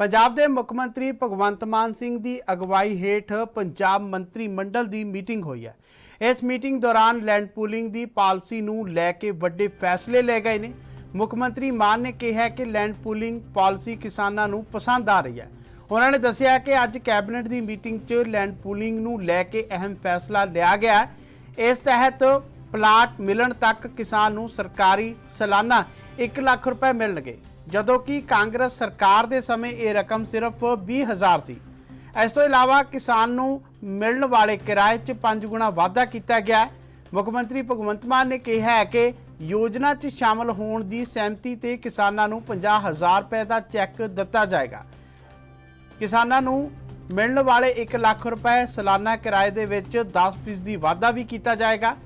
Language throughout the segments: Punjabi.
ਪੰਜਾਬ ਦੇ ਮੁੱਖ ਮੰਤਰੀ ਭਗਵੰਤ ਮਾਨ ਸਿੰਘ ਦੀ ਅਗਵਾਈ ਹੇਠ ਪੰਜਾਬ ਮੰਤਰੀ ਮੰਡਲ ਦੀ ਮੀਟਿੰਗ ਹੋਈ ਹੈ। ਇਸ ਮੀਟਿੰਗ ਦੌਰਾਨ ਲੈਂਡ ਪੂਲਿੰਗ ਦੀ ਪਾਲਿਸੀ ਨੂੰ ਲੈ ਕੇ ਵੱਡੇ ਫੈਸਲੇ ਲਏ ਗਏ ਨੇ। ਮੁੱਖ ਮੰਤਰੀ ਮਾਨ ਨੇ ਕਿਹਾ ਕਿ ਲੈਂਡ ਪੂਲਿੰਗ ਪਾਲਿਸੀ ਕਿਸਾਨਾਂ ਨੂੰ ਪਸੰਦ ਆ ਰਹੀ ਹੈ। ਉਹਨਾਂ ਨੇ ਦੱਸਿਆ ਕਿ ਅੱਜ ਕੈਬਨਿਟ ਦੀ ਮੀਟਿੰਗ 'ਚ ਲੈਂਡ ਪੂਲਿੰਗ ਨੂੰ ਲੈ ਕੇ ਅਹਿਮ ਫੈਸਲਾ ਲਿਆ ਗਿਆ ਇਸ ਤਹਿਤ ਪਲਾਟ ਮਿਲਣ ਤੱਕ ਕਿਸਾਨ ਨੂੰ ਸਰਕਾਰੀ ਸਾਲਾਨਾ 1 ਲੱਖ ਰੁਪਏ ਮਿਲਣਗੇ। ਜਦੋਂ ਕਿ ਕਾਂਗਰਸ ਸਰਕਾਰ ਦੇ ਸਮੇਂ ਇਹ ਰਕਮ ਸਿਰਫ 20000 ਸੀ। ਇਸ ਤੋਂ ਇਲਾਵਾ ਕਿਸਾਨ ਨੂੰ ਮਿਲਣ ਵਾਲੇ ਕਿਰਾਏ 'ਚ 5 ਗੁਣਾ ਵਾਧਾ ਕੀਤਾ ਗਿਆ ਹੈ। ਮੁੱਖ ਮੰਤਰੀ ਭਗਵੰਤ ਮਾਨ ਨੇ ਕਿਹਾ ਹੈ ਕਿ ਯੋਜਨਾ 'ਚ ਸ਼ਾਮਲ ਹੋਣ ਦੀ ਸਹਿਮਤੀ ਤੇ ਕਿਸਾਨਾਂ ਨੂੰ 50000 ਰੁਪਏ ਦਾ ਚੈੱਕ ਦਿੱਤਾ ਜਾਏਗਾ। ਕਿਸਾਨਾਂ ਨੂੰ ਮਿਲਣ ਵਾਲੇ 1 ਲੱਖ ਰੁਪਏ ਸਾਲਾਨਾ ਕਿਰਾਏ ਦੇ ਵਿੱਚ 10% ਦੀ ਵਾਧਾ ਵੀ ਕੀਤਾ ਜਾਏਗਾ।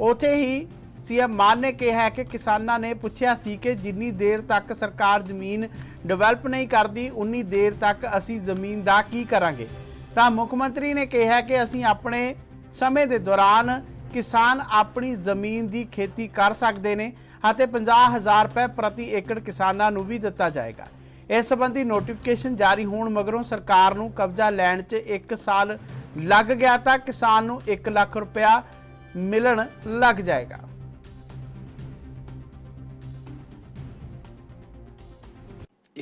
ਉਥੇ ਹੀ ਸੀਐਮ ਮਾਨ ਨੇ ਕਿਹਾ ਹੈ ਕਿ ਕਿਸਾਨਾਂ ਨੇ ਪੁੱਛਿਆ ਸੀ ਕਿ ਜਿੰਨੀ ਦੇਰ ਤੱਕ ਸਰਕਾਰ ਜ਼ਮੀਨ ਡਿਵੈਲਪ ਨਹੀਂ ਕਰਦੀ, ਉਨੀ ਦੇਰ ਤੱਕ ਅਸੀਂ ਜ਼ਮੀਨ ਦਾ ਕੀ ਕਰਾਂਗੇ? ਤਾਂ ਮੁੱਖ ਮੰਤਰੀ ਨੇ ਕਿਹਾ ਕਿ ਅਸੀਂ ਆਪਣੇ ਸਮੇਂ ਦੇ ਦੌਰਾਨ ਕਿਸਾਨ ਆਪਣੀ ਜ਼ਮੀਨ ਦੀ ਖੇਤੀ ਕਰ ਸਕਦੇ ਨੇ ਅਤੇ 50000 ਰੁਪਏ ਪ੍ਰਤੀ ਏਕੜ ਕਿਸਾਨਾਂ ਨੂੰ ਵੀ ਦਿੱਤਾ ਜਾਏਗਾ। ਇਸ ਸੰਬੰਧੀ ਨੋਟੀਫਿਕੇਸ਼ਨ ਜਾਰੀ ਹੋਣ ਮਗਰੋਂ ਸਰਕਾਰ ਨੂੰ ਕਬਜ਼ਾ ਲੈਣ 'ਚ 1 ਸਾਲ ਲੱਗ ਗਿਆ ਤਾਂ ਕਿਸਾਨ ਨੂੰ 1 ਲੱਖ ਰੁਪਇਆ ਮਿਲਣ ਲੱਗ ਜਾਏਗਾ।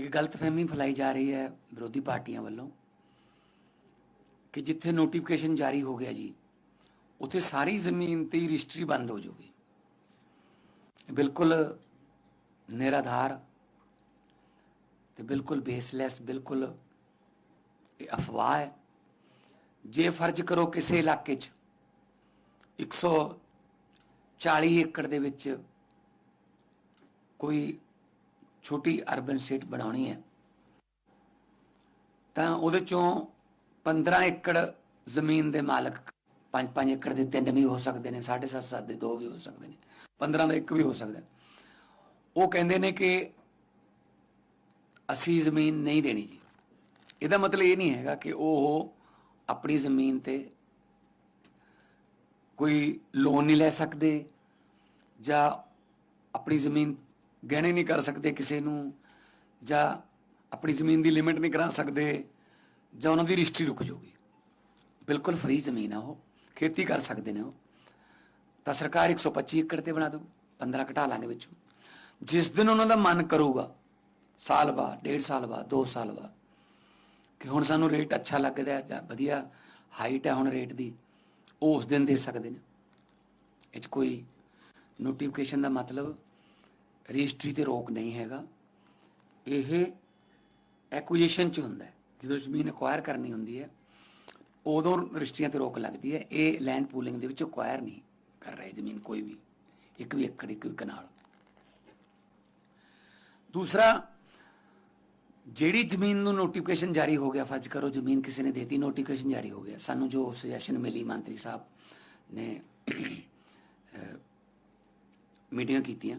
ਇੱਕ ਗਲਤਫਹਿਮੀ ਫੈਲਾਈ ਜਾ ਰਹੀ ਹੈ ਵਿਰੋਧੀ ਪਾਰਟੀਆਂ ਵੱਲੋਂ ਕਿ ਜਿੱਥੇ ਨੋਟੀਫਿਕੇਸ਼ਨ ਜਾਰੀ ਹੋ ਗਿਆ ਜੀ, ਉੱਥੇ ਸਾਰੀ ਜ਼ਮੀਨ ਤੇ ਹੀ ਰਜਿਸਟਰੀ ਬੰਦ ਹੋ ਜਾਊਗੀ। ਬਿਲਕੁਲ ਨਿਰਾਧਾਰ ਤੇ ਬਿਲਕੁਲ ਬੇਸਲੈਸ ਬਿਲਕੁਲ ਇਹ ਅਫਵਾਹ ਹੈ। ਜੇ ਫਰਜ਼ ਕਰੋ ਕਿਸੇ ਇਲਾਕੇ 'ਚ 140 ਏਕੜ ਦੇ ਵਿੱਚ ਕੋਈ ਛੋਟੀ ਅਰਬਨ ਸਟੇਟ ਬਣਾਉਣੀ ਹੈ। ਤਾਂ ਉਹਦੇ ਚੋਂ 15 ਏਕੜ ਜ਼ਮੀਨ ਦੇ ਮਾਲਕ 5-5 ਏਕੜ ਦੇ ਤਿੰਨ ਵੀ ਹੋ ਸਕਦੇ ਨੇ 7.5 ਦੇ ਦੋ ਵੀ ਹੋ ਸਕਦੇ ਨੇ 15 ਦਾ ਇੱਕ ਵੀ ਹੋ ਸਕਦਾ। ਉਹ ਕਹਿੰਦੇ ਨੇ ਕਿ ਅਸੀਂ ਜ਼ਮੀਨ ਨਹੀਂ ਦੇਣੀ ਜੀ। ਇਹਦਾ ਮਤਲਬ ਇਹ ਨਹੀਂ ਹੈਗਾ ਕਿ ਉਹ ਆਪਣੀ ਜ਼ਮੀਨ ਤੇ ਕੋਈ ਲੋਨ ਨਹੀਂ ਲੈ ਸਕਦੇ ਜਾਂ ਆਪਣੀ ਜ਼ਮੀਨ ਗਹਿਣੇ ਨਹੀਂ ਕਰ ਸਕਦੇ ਕਿਸੇ ਨੂੰ, ਜਾਂ ਆਪਣੀ ਜ਼ਮੀਨ ਦੀ ਲਿਮਿਟ ਨਹੀਂ ਕਰਾ ਸਕਦੇ, ਜਾਂ ਉਹਨਾਂ ਦੀ ਰਜਿਸਟਰੀ ਰੁਕ ਜਾਊਗੀ। ਬਿਲਕੁਲ ਫ੍ਰੀ ਜ਼ਮੀਨ ਆ ਉਹ, ਖੇਤੀ ਕਰ ਸਕਦੇ ਨੇ ਉਹ। ਤਾਂ ਸਰਕਾਰ 125 ਏਕੜ ਤੇ ਬਣਾ ਦੂ 15 ਘਟਾਲਾਂ ਦੇ ਵਿੱਚੋਂ। ਜਿਸ ਦਿਨ ਉਹਨਾਂ ਦਾ ਮਨ ਕਰੂਗਾ, ਸਾਲ ਬਾਅਦ, ਡੇਢ ਸਾਲ ਬਾਅਦ 2 ਸਾਲ ਬਾਅਦ, ਕਿ ਹੁਣ ਸਾਨੂੰ ਰੇਟ ਅੱਛਾ ਲੱਗਦਾ ਜਾਂ ਵਧੀਆ ਹਾਈਟ ਹੈ ਹੁਣ ਰੇਟ ਦੀ, ਉਹ ਉਸ ਦਿਨ ਦੇ ਸਕਦੇ ਨੇ। ਇਹ 'ਚ ਕੋਈ ਨੋਟੀਫਿਕੇਸ਼ਨ ਦਾ ਮਤਲਬ ਰਜਿਸਟਰੀ ਤੇ ਰੋਕ ਨਹੀਂ ਹੈਗਾ। ਇਹ ਐਕੁਜੀਸ਼ਨ ਚ ਹੁੰਦਾ ਜਦੋਂ ਜ਼ਮੀਨ ਅਕਵਾਇਰ ਕਰਨੀ ਹੁੰਦੀ ਹੈ, ਉਦੋਂ ਰਜਿਸਟਰੀਆਂ ਤੇ ਰੋਕ ਲੱਗਦੀ ਹੈ। ਇਹ ਲੈਂਡ ਪੂਲਿੰਗ ਦੇ ਵਿੱਚ ਅਕਵਾਇਰ ਨਹੀਂ ਕਰ ਰਹੇ ਜ਼ਮੀਨ ਕੋਈ ਵੀ, ਇੱਕ ਵੀ ਏਕੜ, ਇੱਕ ਵੀ ਕਨਾਲ। ਦੂਸਰਾ, ਜਿਹੜੀ ਜ਼ਮੀਨ ਨੂੰ ਨੋਟੀਫਿਕੇਸ਼ਨ ਜਾਰੀ ਹੋ ਗਿਆ, ਫਰਜ਼ ਕਰੋ ਜ਼ਮੀਨ ਕਿਸੇ ਨੇ ਦੇਤੀ ਨੋਟੀਫਿਕੇਸ਼ਨ ਜਾਰੀ ਹੋ ਗਿਆ। ਸਾਨੂੰ ਜੋ ਸੁਜੈਸ਼ਨ ਮਿਲੀ, ਮੰਤਰੀ ਸਾਹਿਬ ਨੇ ਮੀਟਿੰਗਾਂ ਕੀਤੀਆਂ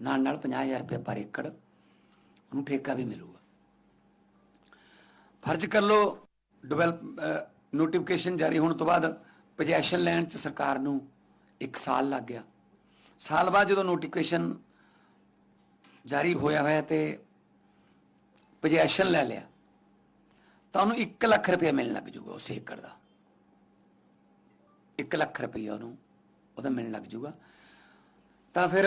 ਨਾਲ ਨਾਲ 50000 ਰੁਪਏ ਪਰ ਏਕੜ ਉਹਨੂੰ ਠੇਕਾ ਵੀ ਮਿਲੂਗਾ। ਫਰਜ਼ ਕਰ ਲਓ ਡਿਵੈਲਪ ਨੋਟੀਫਿਕੇਸ਼ਨ ਜਾਰੀ ਹੋਣ ਤੋਂ ਬਾਅਦ ਪੋਜੈਸ਼ਨ ਲੈਣ ਚ ਸਰਕਾਰ ਨੂੰ 1 ਸਾਲ ਲੱਗ ਗਿਆ। ਸਾਲ ਬਾਅਦ ਜਦੋਂ ਨੋਟੀਫਿਕੇਸ਼ਨ ਜਾਰੀ ਹੋਇਆ ਹੋਇਆ ਤੇ ਪੋਜੈਸ਼ਨ ਲੈ ਲਿਆ ਤਾਂ ਉਹਨੂੰ 1 ਲੱਖ ਰੁਪਏ ਮਿਲਣ ਲੱਗ ਜੂਗਾ ਉਸ ਏਕੜ ਦਾ। 1 ਲੱਖ ਰੁਪਏ ਉਹਨੂੰ, ਉਹਦਾ ਮਿਲਣ ਲੱਗ ਜੂਗਾ। ਤਾਂ ਫਿਰ